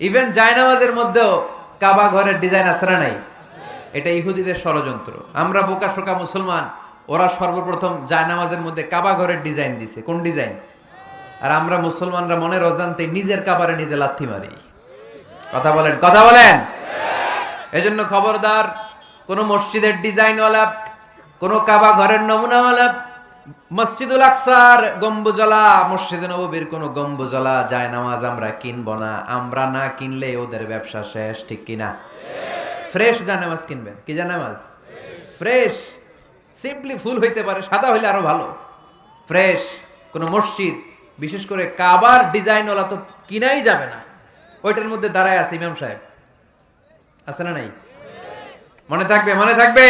Even জায়নামাজের মধ্যেও কাবা ঘরের design না নাই? এটা ইহুদিদের ষড়যন্ত্র। আমরা বোকা শোকা মুসলমান, ওরা সর্বপ্রথম জায়নামাজের মধ্যে কাবা ঘরের ডিজাইন দিছে। কোন ডিজাইন আর আমরা মুসলমানরা মনের অজান্তে নিজের কাবারে নিজে লাথি মারি। কথা বলেন কথা বলেন! এজন্য খবরদার, কোন মসজিদের ডিজাইনওয়ালা কোন কাবা ঘরের নমুনাওয়ালা মসজিদুল আকসার গম্বুজলা মসজিদে নববীর কোন গম্বুজলা যায় নামাজ আমরা কিনবো না। আমরা না কিনলে ওদের ব্যবসা শেষ, ঠিক কিনা ফ্রেশ জানামাজ কিনবেন। কি জানামাজ ফ্রেশ সিম্পলি ফুল হইতে পারে, সাদা হইলে আরও ভালো। ফ্রেশ কোন মসজিদ, বিশেষ করে কাবার ডিজাইনওয়ালা তো কিনাই যাবে না। ওইটার মধ্যে দাঁড়ায় আছে ইমাম সাহেব। আছে না নাই? মনে থাকবে মনে থাকবে?